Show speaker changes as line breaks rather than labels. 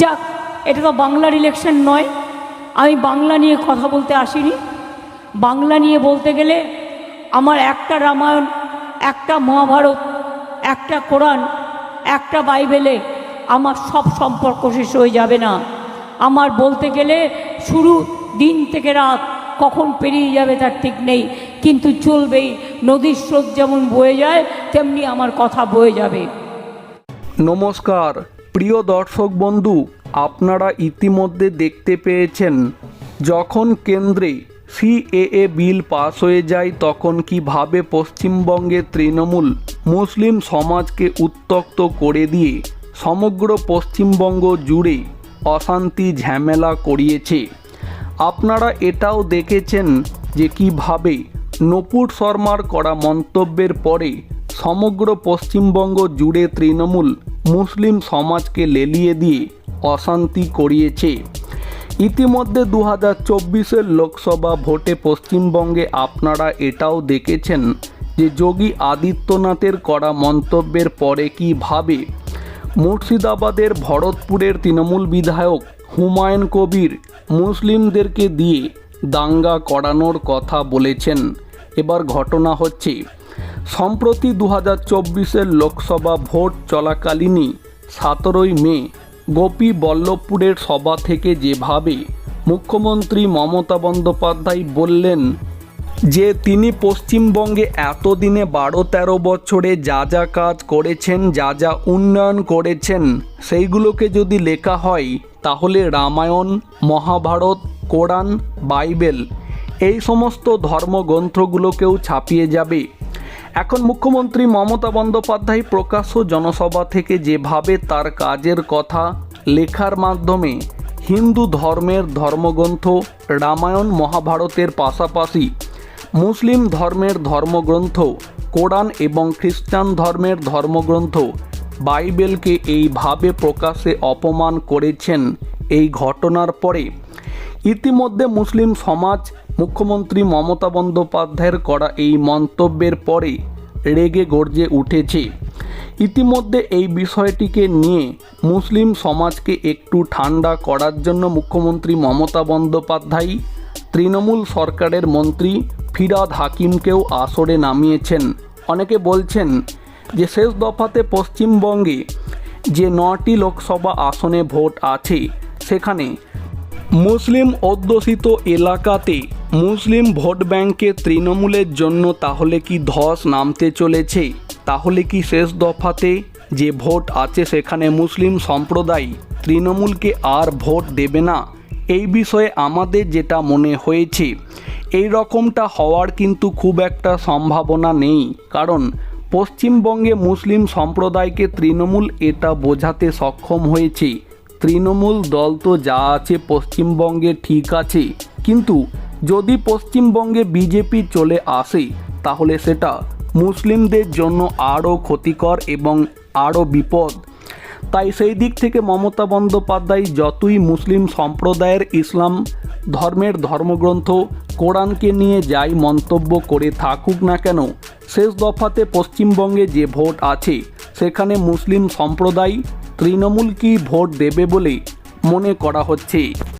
যাক, এটা তো বাংলার ইলেকশন নয়। আমি বাংলা নিয়ে কথা বলতে আসিনি। বাংলা নিয়ে বলতে গেলে আমার একটা রামায়ণ, একটা মহাভারত, একটা কোরআন, একটা বাইবেলে আমার সব সম্পর্ক শেষ হয়ে যাবে না। আমার বলতে গেলে শুরু দিন থেকে রাত, কখন পেরিয়ে যাবে তার ঠিক নেই। কিন্তু চলবেই, নদীর স্রোত যেমন বয়ে যায়, তেমনি আমার কথা বয়ে যাবে।
নমস্কার। প্রিয় দর্শক বন্ধু, আপনারা ইতিমধ্যে দেখতে পেয়েছেন, যখন কেন্দ্রে সিএএ বিল পাস হয়ে যায়, তখন কীভাবে পশ্চিমবঙ্গে তৃণমূল মুসলিম সমাজকে উত্তক্ত করে দিয়ে সমগ্র পশ্চিমবঙ্গ জুড়ে অশান্তি ঝামেলা করিয়েছে। আপনারা এটাও দেখেছেন যে কীভাবে নপুর শর্মার করা মন্তব্যের পরে সমগ্র পশ্চিমবঙ্গ জুড়ে তৃণমূল মুসলিম সমাজকে লেলিয়ে দিয়ে অশান্তি করিয়েছে। ইতিমধ্যে দু হাজার চব্বিশের লোকসভা ভোটে পশ্চিমবঙ্গে আপনারা এটাও দেখেছেন যে যোগী আদিত্যনাথের করা মন্তব্যের পরে কীভাবে মুর্শিদাবাদের ভরতপুরের তৃণমূল বিধায়ক হুমায়ুন কবির মুসলিমদেরকে দিয়ে দাঙ্গা করানোর কথা বলেছেন। এবার ঘটনা হচ্ছে সম্প্রতি দু হাজার চব্বিশের লোকসভা ভোট চলাকালীনই সতেরোই মে গোপী বল্লভপুরের সভা থেকে যেভাবে মুখ্যমন্ত্রী মমতা বন্দ্যোপাধ্যায় বললেন যে তিনি পশ্চিমবঙ্গে এতদিনে বারো তেরো বছরে যা যা কাজ করেছেন, যা যা উন্নয়ন করেছেন, সেইগুলোকে যদি লেখা হয়, তাহলে রামায়ণ, মহাভারত কোরআন বাইবেল এই সমস্ত ধর্মগ্রন্থগুলোকেও ছাপিয়ে যাবে। এখন মুখ্যমন্ত্রী মমতা বন্দ্যোপাধ্যায় প্রকাশ্য জনসভা থেকে যেভাবে তার কাজের কথা লেখার মাধ্যমে হিন্দু ধর্মের ধর্মগ্রন্থ, রামায়ণ মহাভারতের পাশাপাশি মুসলিম ধর্মের ধর্মগ্রন্থ, কোরআন এবং খ্রিস্টান ধর্মের ধর্মগ্রন্থ বাইবেলকে এইভাবে প্রকাশে অপমান করেছেন এই ঘটনার পরে। ইতিমধ্যে মুসলিম সমাজ মুখ্যমন্ত্রী মমতা বন্দ্যোপাধ্যায়ের করা এই মন্তব্যের পরে রেগে গর্জে উঠেছে। ইতিমধ্যে এই বিষয়টিকে নিয়ে মুসলিম সমাজকে একটু ঠান্ডা করার জন্য মুখ্যমন্ত্রী মমতা বন্দ্যোপাধ্যায়, তৃণমূল সরকারের মন্ত্রী ফিরাদ হাকিমকেও আসরে নামিয়েছেন। অনেকে বলছেন যে শেষ দফাতে পশ্চিমবঙ্গে যে নটি লোকসভা আসনে ভোট আছে, সেখানে মুসলিম অধ্যুষিত এলাকাতে মুসলিম ভোট ব্যাংকে তৃণমূলের জন্য তাহলে কি ধস নামতে চলেছে? তাহলে কি শেষ দফাতে যে ভোট আছে সেখানে মুসলিম সম্প্রদায় তৃণমূলকে আর ভোট দেবে না? এই বিষয়ে আমাদের যেটা মনে হয়েছে, এই রকমটা হওয়ার কিন্তু খুব একটা সম্ভাবনা নেই। কারণ পশ্চিমবঙ্গে মুসলিম সম্প্রদায়কে তৃণমূল এটা বোঝাতে সক্ষম হয়েছে। তৃণমূল দল তো যা আছে পশ্চিমবঙ্গে ঠিক আছে। কিন্তু যদি পশ্চিমবঙ্গে বিজেপি চলে আসে, তাহলে সেটা মুসলিমদের জন্য আরও ক্ষতিকর এবং আরও বিপদ। তাই সেই দিক থেকে মমতা বন্দ্যোপাধ্যায় যতই মুসলিম সম্প্রদায়ের ইসলাম ধর্মের ধর্মগ্রন্থ কোরআনকে নিয়ে যাই মন্তব্য করে থাকুক না কেন, শেষ দফাতে পশ্চিমবঙ্গে যে ভোট আছে, সেখানে মুসলিম সম্প্রদায় তৃণমূলকেই ভোট দেবে বলে মনে করা হচ্ছে।